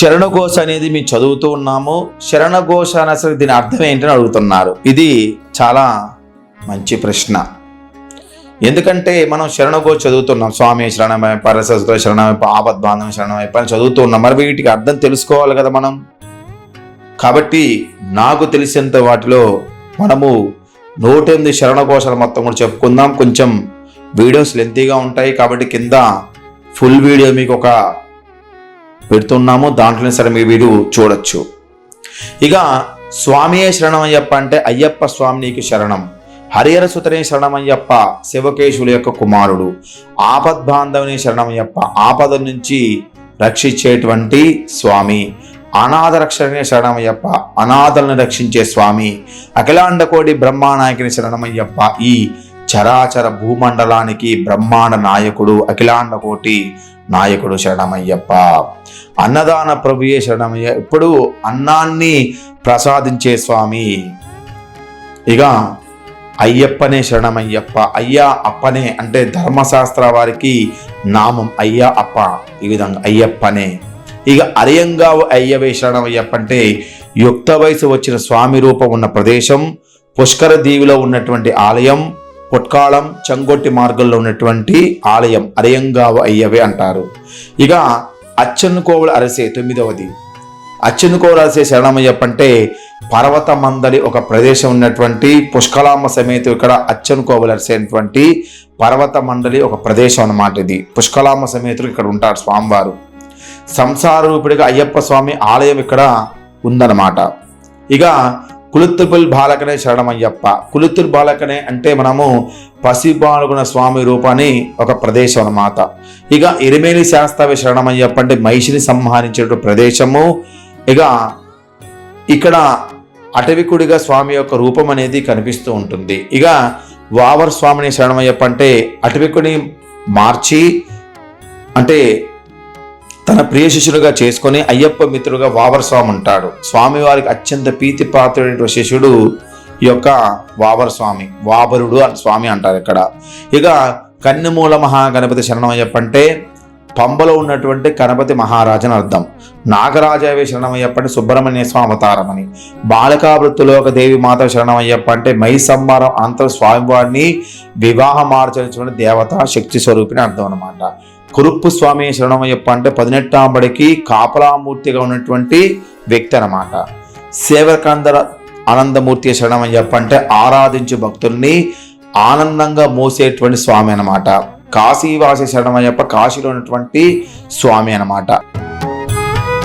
శరణఘోష అనేది మేము చదువుతూ ఉన్నాము. శరణఘోష అని అసలు దీని అర్థం ఏంటని అడుగుతున్నారు. ఇది చాలా మంచి ప్రశ్న. ఎందుకంటే మనం శరణఘోష చదువుతున్నాం. స్వామి శరణమై పరసస్తో శరణమయ ఆపద్బాంధవం శరణమయ అని చదువుతూ ఉన్నాం. మరి వీటికి అర్థం తెలుసుకోవాలి కదా మనం. కాబట్టి నాకు తెలిసినంత వాటిలో మనము నూటెనిమిది శరణఘోషాలు మొత్తం కూడా చెప్పుకుందాం. కొంచెం వీడియోస్ లెంతీగా ఉంటాయి. కాబట్టి కింద ఫుల్ వీడియో మీకు ఒక పెడుతున్నాము దాంట్లోనే సరే మీ వీడియో చూడొచ్చు. ఇక స్వామియే శరణం అయ్యప్ప అంటే అయ్యప్ప స్వామి నీకు శరణం. హరిహర సుతనే శరణమయ్యప్ప శివకేశుల యొక్క కుమారుడు. ఆపద్బాంధవుని శరణమయ్యప్ప ఆపద నుంచి రక్షించేటువంటి స్వామి. అనాథ రక్షణే శరణమయ్యప్ప అనాథలను రక్షించే స్వామి. అఖిలాండకోడి బ్రహ్మానాయకుని శరణమయ్యప్ప ఈ చరాచర భూమండలానికి బ్రహ్మాండ నాయకుడు అఖిలాండ కోటి నాయకుడు శరణమయ్యప్ప. అన్నదాన ప్రభుయే శరణమయ్య ఇప్పుడు అన్నాన్ని ప్రసాదించే స్వామి. ఇక అయ్యప్పనే శరణమయ్యప్ప. అయ్యా అప్పనే అంటే ధర్మశాస్త్ర వారికి నామం అయ్యా అప్ప. ఈ విధంగా అయ్యప్పనే. ఇక అరియంగా అయ్యవే శరణమయ్యప్ప అంటే యుక్త వయసు వచ్చిన స్వామి రూపం ఉన్న ప్రదేశం పుష్కర దీవిలో ఉన్నటువంటి ఆలయం పుట్కాళం చంగొట్టి మార్గంలో ఉన్నటువంటి ఆలయం అరియంగావ అయ్యవే అంటారు. ఇక అచ్చన్నుకోవుల అరసే తొమ్మిదవది. అచ్చన్నుకోవుల అరసే శరణమయ్యప్ప అంటే పర్వత మందలి ఒక ప్రదేశం ఉన్నటువంటి పుష్కలామ సమేత ఇక్కడ అచ్చన్నుకోవుల అరిసేటువంటి పర్వత మండలి ఒక ప్రదేశం అన్నమాట ఇది. పుష్కలామ సమేతులు ఇక్కడ ఉంటారు స్వామివారు. సంసార రూపుడిగా అయ్యప్ప స్వామి ఆలయం ఇక్కడ ఉందన్నమాట. ఇక కులుత్తుపుల్ బాలకనే శరణమయ్యప్ప. కులుత్తుల్ బాలకనే అంటే మనము పసిబాలుగుణ స్వామి రూపాన్ని ఒక ప్రదేశం అన్నమాట. ఇక ఎరిమేలి శాస్త్రవి శరణమయ్యప్ప అంటే మహిషిని సంహరించే ప్రదేశము. ఇక ఇక్కడ అటవికుడిగా స్వామి యొక్క రూపం అనేది కనిపిస్తూ ఉంటుంది. ఇక వావర్ స్వామిని శరణమయ్యప్ప అంటే అటవికుడిని మార్చి అంటే తన ప్రియ శిష్యుడుగా చేసుకొని అయ్యప్ప మిత్రుడుగా వావర్ స్వామి ఉంటాడు. స్వామివారికి అత్యంత ప్రీతి పాత్రుడైన శిష్యుడు ఈ యొక్క వావర్ స్వామి వాబరుడు అని స్వామి అంటారు ఇక్కడ. ఇక కన్నెమూల మహాగణపతి శరణమయ్యప్ప అంటే పంబలో ఉన్నటువంటి గణపతి మహారాజని అర్థం. నాగరాజావే శరణమయ్యప్ప అంటే సుబ్రహ్మణ్య స్వామి అవతారం అని. బాలకావృత్తులో ఒక దేవి మాత శరణమయ్యప్ప అంటే మై సంహారం అనంతరం స్వామివారిని వివాహమార్చనిటువంటి దేవత శక్తి స్వరూపిణి అర్థం అనమాట కురుప్పు స్వామి శరణమయ్యప్ప అంటే పదినెట్టాంబడికి కాపలామూర్తిగా ఉన్నటువంటి వ్యక్తి అనమాట సేవకందర ఆనందమూర్తి శరణమయ్యప్ప అంటే ఆరాధించు భక్తుల్ని ఆనందంగా మోసేటువంటి స్వామి అనమాట కాశీవాసి శరణమయ్యప్ప కాశీలో ఉన్నటువంటి స్వామి అనమాట